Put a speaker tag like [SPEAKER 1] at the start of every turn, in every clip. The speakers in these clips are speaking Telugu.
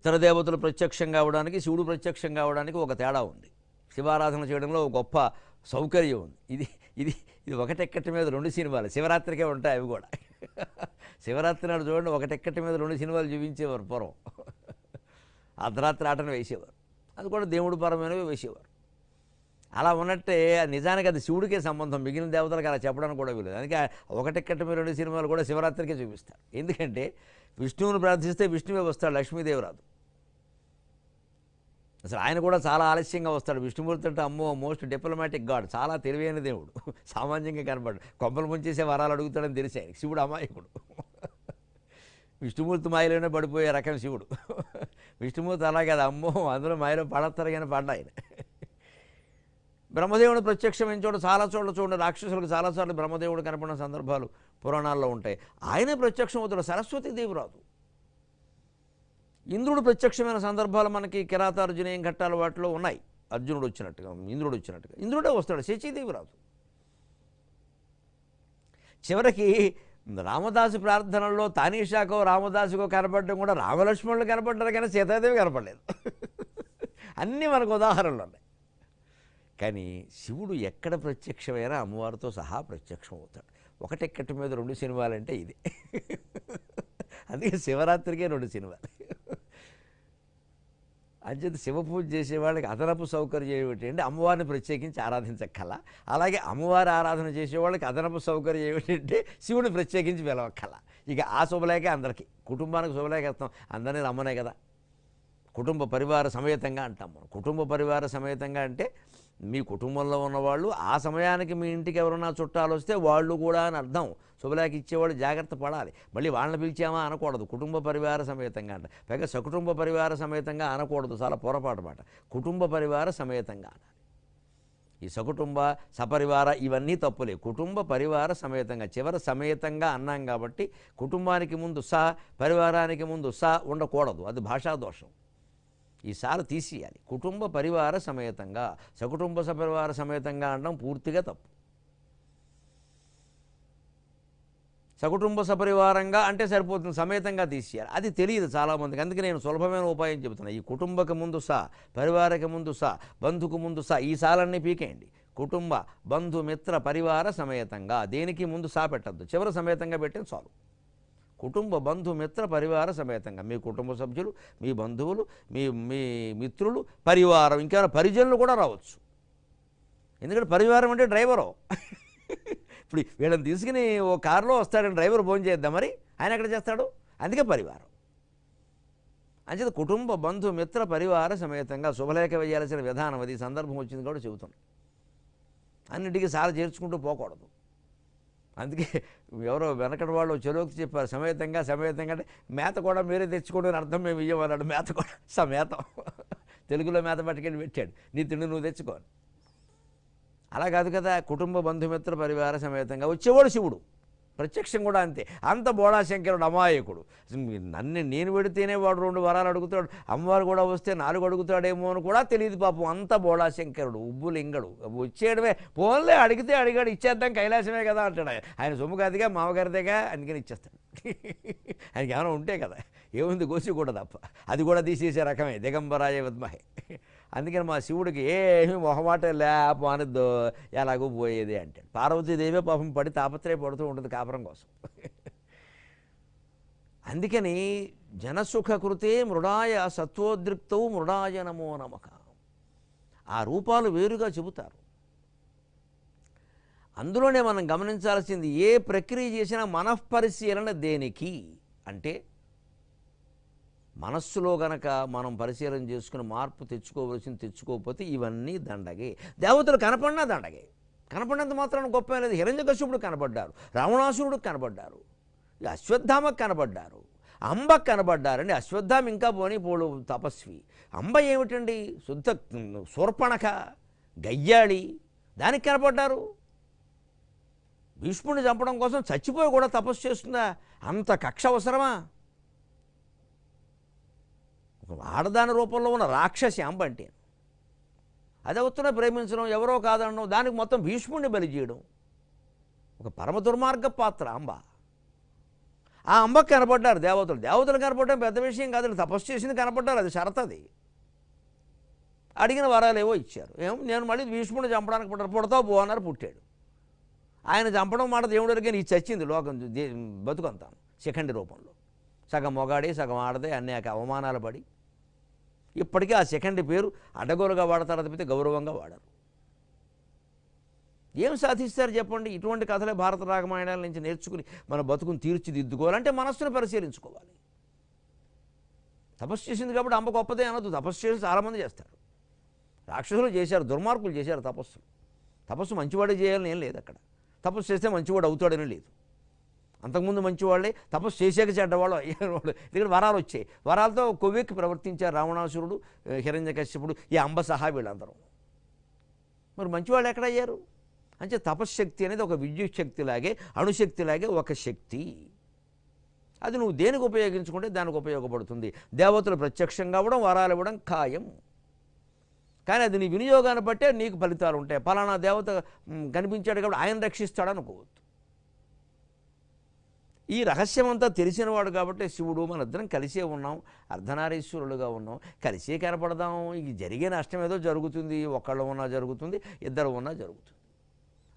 [SPEAKER 1] ఇతర దేవతలు ప్రత్యక్షం కావడానికి శివుడు ప్రత్యక్షం కావడానికి ఒక తేడా ఉంది. శివారాధన చేయడంలో ఒక గొప్ప సౌకర్యం ఉంది. ఇది ఇది ఇది ఒకటెక్కటి మీద రెండు సినిమాలు. శివరాత్రికే ఉంటాయి అవి కూడా. శివరాత్రి నాడు చూడండి ఒకటెక్కటి మీద రెండు సినిమాలు చూపించేవారు పూర్వం. అర్ధరాత్రి ఆటను వేసేవారు. అది కూడా దేవుడు పరమైనవి వేసేవారు. అలా ఉన్నట్టే నిజానికి అది శివుడికే సంబంధం. మిగిలిన దేవతలకు అలా చెప్పడానికి కూడా వీలేదు అందుకే ఒకటెక్కటి మీద రెండు సినిమాలు కూడా శివరాత్రికే చూపిస్తారు. ఎందుకంటే విష్ణువుని ప్రార్థిస్తే విష్ణువే వస్తాడు లక్ష్మీదేవరాదు అసలు ఆయన కూడా చాలా ఆలస్యంగా వస్తాడు. విష్ణుమూర్తి అంటే అమ్మో మోస్ట్ డిప్లొమాటిక్ గాడ్ చాలా తెలివైన దేవుడు. సామాన్యంగా కనపడు కొమ్మలు ముంచేసే వరాలు అడుగుతాడని తెలిసి ఆయన శివుడు అమాయకుడు. విష్ణుమూర్తి మాయలోనే పడిపోయే రకం శివుడు. విష్ణుమూర్తి అలా కదా. అమ్మో అందులో మాయలో పడతారు కానీ పడ్డా ఆయన. బ్రహ్మదేవుడు ప్రత్యక్షమైన చోట చాలా చోట్ల చూడండి. రాక్షసులకు చాలాసార్లు బ్రహ్మదేవుడు కనపడిన సందర్భాలు పురాణాల్లో ఉంటాయి. ఆయనే ప్రత్యక్షం అవుతాడు సరస్వతీదేవి రాదు. ఇంద్రుడు ప్రత్యక్షమైన సందర్భాలు మనకి కిరాతార్జునేయం ఘట్టాల వాటిలో ఉన్నాయి. అర్జునుడు వచ్చినట్టుగా ఇంద్రుడు వచ్చినట్టుగా. ఇంద్రుడే వస్తాడు శచీదేవి రాదు చివరికి రామదాసు ప్రార్థనల్లో తానీషాకో రామదాసుకో కనపడడం కూడా రామలక్ష్మణులు కనపడ్డారు కానీ సీతాదేవి కనపడలేదు. అన్నీ మనకు ఉదాహరణలు ఉన్నాయి. కానీ శివుడు ఎక్కడ ప్రత్యక్షమైనా అమ్మవారితో సహా ప్రత్యక్షం అవుతాడు. ఒకటెక్కటి మీద రెండు సినిమాలంటే ఇది. అందుకే శివరాత్రికే రెండు సినిమాలు. అంచేత శివ పూజ చేసేవాళ్ళకి అదనపు సౌకర్యం ఏమిటి అంటే అమ్మవారిని ప్రత్యేకించి ఆరాధించక్కల. అలాగే అమ్మవారి ఆరాధన చేసేవాళ్ళకి అదనపు సౌకర్యం ఏమిటంటే శివుని ప్రత్యేకించి పిలవక్కల. ఇక ఆ శుభలేఖే అందరికీ. కుటుంబానికి శుభలేఖ ఇస్తాం. అందరినీ రమ్మనే కదా. కుటుంబ పరివార సమేతంగా అంటాం మనం. కుటుంబ పరివార సమేతంగా అంటే మీ కుటుంబంలో ఉన్నవాళ్ళు ఆ సమయానికి మీ ఇంటికి ఎవరన్నా చుట్టాలు వస్తే వాళ్ళు కూడా అని అర్థం. శుభలేఖ ఇచ్చేవాళ్ళు జాగ్రత్త పడాలి. మళ్ళీ వాళ్ళని పిలిచామా అనకూడదు. కుటుంబ పరివార సమేతంగా అంట. పైగా సకుటుంబ పరివార సమేతంగా అనకూడదు. చాలా పొరపాటు మాట. కుటుంబ పరివార సమేతంగా అనాలి. ఈ సకుటుంబ సపరివార ఇవన్నీ తప్పులే. కుటుంబ పరివార సమేతంగా చివర సమేతంగా అన్నాం కాబట్టి కుటుంబానికి ముందు స పరివారానికి ముందు స ఉండకూడదు. అది భాషా దోషం. ఈ సాలు తీసేయాలి. కుటుంబ పరివార సమేతంగా. సకుటుంబ సపరివార సమేతంగా అనడం పూర్తిగా తప్పు. సకుటుంబ సపరివారంగా అంటే సరిపోతుంది సమేతంగా తీసేయాలి. అది తెలియదు చాలామందికి. అందుకే నేను సులభమైన ఉపాయం చెబుతున్నా. ఈ కుటుంబకు ముందు సా పరివారకి ముందు సా బంధుకు ముందు సా ఈ సాలన్నీ పీకేయండి. కుటుంబ బంధు మిత్ర పరివార సమేతంగా. దేనికి ముందు సా పెట్టద్దు. చివరి సమేతంగా పెట్టిన చాలు. కుటుంబ బంధు మిత్ర పరివార సమేతంగా. మీ కుటుంబ సభ్యులు మీ బంధువులు మీ మీ మిత్రులు పరివారం ఇంకా పరిజనులు కూడా రావచ్చు. ఎందుకంటే పరివారం అంటే డ్రైవరు. ఇప్పుడు వీళ్ళని తీసుకుని ఓ కారులో వస్తాడని డ్రైవర్ ఫోన్ చేద్దాం మరి. ఆయన ఎక్కడ చేస్తాడు? అందుకే పరివారం. అంచేత కుటుంబ బంధు మిత్ర పరివార సమేతంగా శుభలేఖ వేయాల్సిన విధానం అది సందర్భం వచ్చింది కూడా చెబుతున్నాను. అన్నింటికీ సార చేర్చుకుంటూ పోకూడదు. అందుకే ఎవరో వెనకటి వాళ్ళు చెరువుకి చెప్పారు సమేతంగా సమేతంగా అంటే మేత కూడా మీరే తెచ్చుకోండి అని అర్థం మేము ఇవ్వమన్నాడు మేత కూడా సమేతం. తెలుగులో మేత పట్టుకెళ్ళి పెట్టాడు. నీ తిండి నువ్వు తెచ్చుకోని అలా కాదు కదా కుటుంబ బంధుమిత్ర పరివార సమేతంగా వచ్చేవాడు శివుడు. ప్రత్యక్షం కూడా అంతే. అంత బోళాశంకరుడు అమాయకుడు. నన్ను నేను పెడితేనే వాడు రెండు వరాలు అడుగుతాడు అమ్మవారు కూడా వస్తే నాలుగు అడుగుతాడేమో అని కూడా తెలియదు పాపం. అంత బోళాశంకరుడు ఉబ్బు లింగడు. వచ్చేయడమే. పోన్లే అడిగితే అడిగాడు ఇచ్చేద్దాం కైలాసమే కదా అంటాడు ఆయన. ఆయన సొమ్ము కాదుగా మామగారిదేగా అందుకని ఇచ్చేస్తాడు. ఆయనకి ఏమైనా ఉంటే కదా ఏముంది గోసి కూడా తప్ప. అది కూడా తీసేసే రకమే. దిగంబరాయ విద్మహే. అందుకని మా శివుడికి ఏమీ మొహమాట లేపమానద్దు ఎలాగో పోయేది అంటాడు. పార్వతీదేవే పాపం పడి తాపత్రయపడుతూ ఉంటుంది కాపురం కోసం. అందుకని జనసుఖకృతే మృడాయ సత్వోద్రిక్తవు మృడాయ నమో నమక ఆ రూపాలు వేరుగా చెబుతారు. అందులోనే మనం గమనించాల్సింది ఏ ప్రక్రియ చేసినా మనఃపరిశీలన దేనికి? అంటే మనస్సులో గనక మనం పరిశీలన చేసుకుని మార్పు తెచ్చుకోవలసింది తెచ్చుకోకపోతే ఇవన్నీ దండగే. దేవతలు కనపడినా దండగే. కనపడినంత మాత్రాన గొప్ప లేదు. హిరణ్యకశ్యపుడు కనబడ్డారు రావణాసురుడు కనబడ్డారు అశ్వత్థామకు కనబడ్డారు అంబ కనబడ్డారండి అశ్వత్థామ ఇంకా పోనీ పోడు తపస్వి. అంబ ఏమిటండి? శుద్ధ శూర్పణక గయ్యాళి. దానికి కనపడ్డారు. భీష్ముడిని చంపడం కోసం చచ్చిపోయి కూడా తపస్సు చేస్తుందా? అంత కక్ష అవసరమా? ఒక ఆడదాని రూపంలో ఉన్న రాక్షసి అంబ అంటే. అదే వస్తున్న ప్రేమించడం ఎవరో కాదనడం దానికి మొత్తం భీష్ముడిని బలి చేయడం. ఒక పరమ దుర్మార్గ పాత్ర అంబ. ఆ అంబకు కనపడ్డారు దేవతలు. దేవతలు కనపడడం పెద్ద విషయం కాదు తపస్సు చేసింది కనపడ్డారు అది షరతది అడిగిన వరాలు ఏవో ఇచ్చారు. ఏం నేను మళ్ళీ భీష్ముడిని చంపడానికి పుట్టారు పుడతావు పో అన్నారు పుట్టాడు. ఆయన చంపడం మాట దేవుడు అడిగిన ఈ చచ్చింది లోకం బతుకు బతుకంతాను సెకండ్ రూపంలో. సగం మొగాడి సగం ఆడదే అనేక అవమానాలు పడి. ఇప్పటికీ ఆ సెకండ్ పేరు అడ్డగోలుగా వాడతారు తప్పితే గౌరవంగా వాడరు. ఏం సాధిస్తారు చెప్పండి? ఇటువంటి కథలే భారత రాగమాయణాల నుంచి నేర్చుకుని మన బతుకుని తీర్చిదిద్దుకోవాలంటే మనస్సును పరిశీలించుకోవాలి. తపస్సు చేసింది కాబట్టి అంబ గొప్పదే అనొద్దు. తపస్సు చేసి చాలామంది చేస్తారు. రాక్షసులు చేశారు దుర్మార్గులు చేశారు తపస్సు. తపస్సు మంచివాడే చేయాలని ఏం లేదు అక్కడ. తపస్సు చేస్తే మంచివాడు అవుతాడని లేదు. అంతకుముందు మంచివాళ్ళే తపస్సు చేసాక చెడ్డవాళ్ళు అయ్యేవాళ్ళు. ఇక్కడ వరాలు వచ్చాయి. వరాలతో కొవ్వెక్కి ప్రవర్తించారు రావణాసురుడు హిరణ్యకశ్యపుడు ఈ అంబ సహా వీళ్ళందరూ. మరి మంచివాళ్ళు ఎక్కడ అయ్యారు అంటే తపశ్శక్తి అనేది ఒక విద్యుత్ శక్తిలాగే అణుశక్తిలాగే ఒక శక్తి. అది నువ్వు దేనికి ఉపయోగించుకుంటే దానికి ఉపయోగపడుతుంది. దేవతలు ప్రత్యక్షంగా అవ్వడం వరాలు ఇవ్వడం ఖాయం. కానీ అది నీ వినియోగాన్ని బట్టే నీకు ఫలితాలు ఉంటాయి. పలానా దేవత కనిపించాడు కాబట్టి ఆయన రక్షిస్తాడు అనుకోవద్దు ఈ రహస్యం అంతా తెలిసినవాడు కాబట్టి శివుడు మనిద్దరం కలిసే ఉన్నాం అర్ధనారీశ్వరులుగా ఉన్నాం. కలిసే కనపడదాం. ఇది జరిగే నష్టం ఏదో జరుగుతుంది. ఒకళ్ళు ఉన్నా జరుగుతుంది ఇద్దరు ఉన్నా జరుగుతుంది.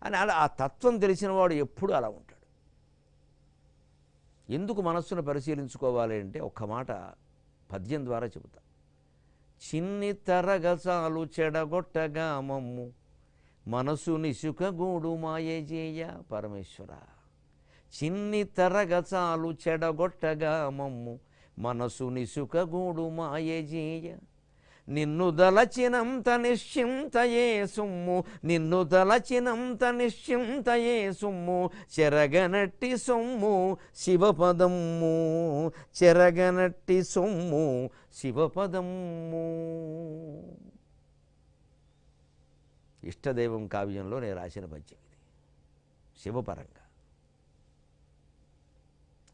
[SPEAKER 1] అని అలా ఆ తత్వం తెలిసినవాడు ఎప్పుడు అలా ఉంటాడు. ఎందుకు మనస్సును పరిశీలించుకోవాలి అంటే ఒక్క మాట పద్యం ద్వారా చెబుతా. చిన్ని తరగసాలు చెడగొట్టగా మమ్ము మనసు నిసుకగూడు మాయజేయ పరమేశ్వర. చిన్ని తరగసాలు చెడగొట్టగా మమ్ము మనసు నిసుక గూడు మాయజేయ నిన్ను దలచినంత నిశ్చింతయే సుమ్ము నిన్ను దలచినంత నిశ్చింతయే సుమ్ము చెరగనట్టి సొమ్ము శివపదమ్ము చెరగనట్టి సొమ్ము శివపదమ్ము. ఇష్టదైవం కావ్యంలో నేను రాసిన పద్యం ఇది. శివపరంగా.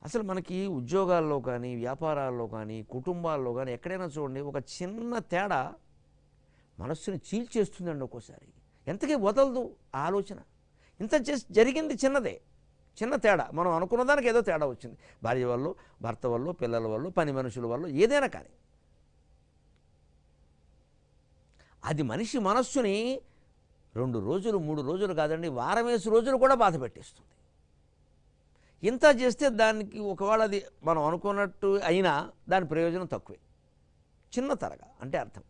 [SPEAKER 1] అసలు మనకి ఉద్యోగాల్లో కానీ వ్యాపారాల్లో కానీ కుటుంబాల్లో కానీ ఎక్కడైనా చూడండి ఒక చిన్న తేడా మనస్సుని చీల్చేస్తుందండి ఒక్కోసారి. ఎంతకీ వదలదు ఆలోచన. ఇంత చేసి జరిగింది చిన్నదే. చిన్న తేడా. మనం అనుకున్న దానికి ఏదో తేడా వచ్చింది. భార్య వల్ల భర్త వల్ల పిల్లల వల్ల పని మనుషుల వల్ల ఏదైనా కానీ. అది మనిషి మనస్సుని రెండు రోజులు మూడు రోజులు కాదండి వారం వేసి రోజులు కూడా బాధ పెట్టేస్తుంది. ఇంత చేస్తే దానికి ఒకవేళ అది మనం అనుకున్నట్టు అయినా దాని ప్రయోజనం తక్కువే. చిన్న తరగా అంటే అర్థం.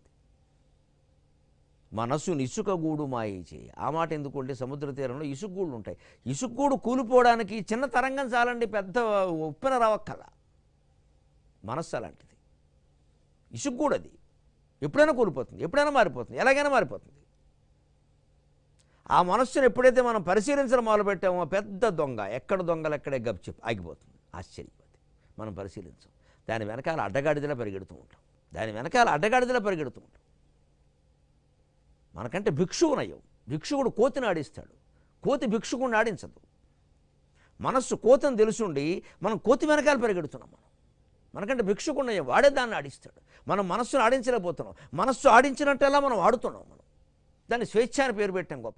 [SPEAKER 1] మనసు ఇసుకగూడు గూడు మాయ చేయి. ఆ మాట ఎందుకంటే సముద్ర తీరంలో ఇసుగూళ్ళు ఉంటాయి. ఇసుకగూడు కూలిపోవడానికి చిన్న తరంగం చాలండి పెద్ద ఉప్పెన రావక్కల. మనస్సు అలాంటిది. ఇసుగూడు అది ఎప్పుడైనా కూలిపోతుంది ఎప్పుడైనా మారిపోతుంది ఎలాగైనా మారిపోతుంది. ఆ మనస్సును ఎప్పుడైతే మనం పరిశీలించడం మొదలుపెట్టామో పెద్ద దొంగ. ఎక్కడ దొంగలు ఎక్కడే గప్చి ఆగిపోతుంది. ఆశ్చర్యపోతుంది మనం పరిశీలించాం. దాని వెనకాల అడ్డగాడిదలా పరిగెడుతూ ఉంటాం. దాని వెనకాల అడ్డగాడిదలా పరిగెడుతూ ఉంటాం. మనకంటే భిక్షువు నయం. భిక్షువుడు కోతిని ఆడిస్తాడు. కోతి భిక్షుకుడిని ఆడించదు. మనస్సు కోతని తెలుసుండి మనం కోతి వెనకాల పరిగెడుతున్నాం మనం. మనకంటే భిక్షుకున్నయ్యం వాడే దాన్ని ఆడిస్తాడు. మనం మనస్సును ఆడించలేకపోతున్నాం. మనస్సు ఆడించినట్టేలా మనం ఆడుతున్నాం మనం. దాన్ని స్వేచ్ఛ అని పేరు పెట్టాం గొప్ప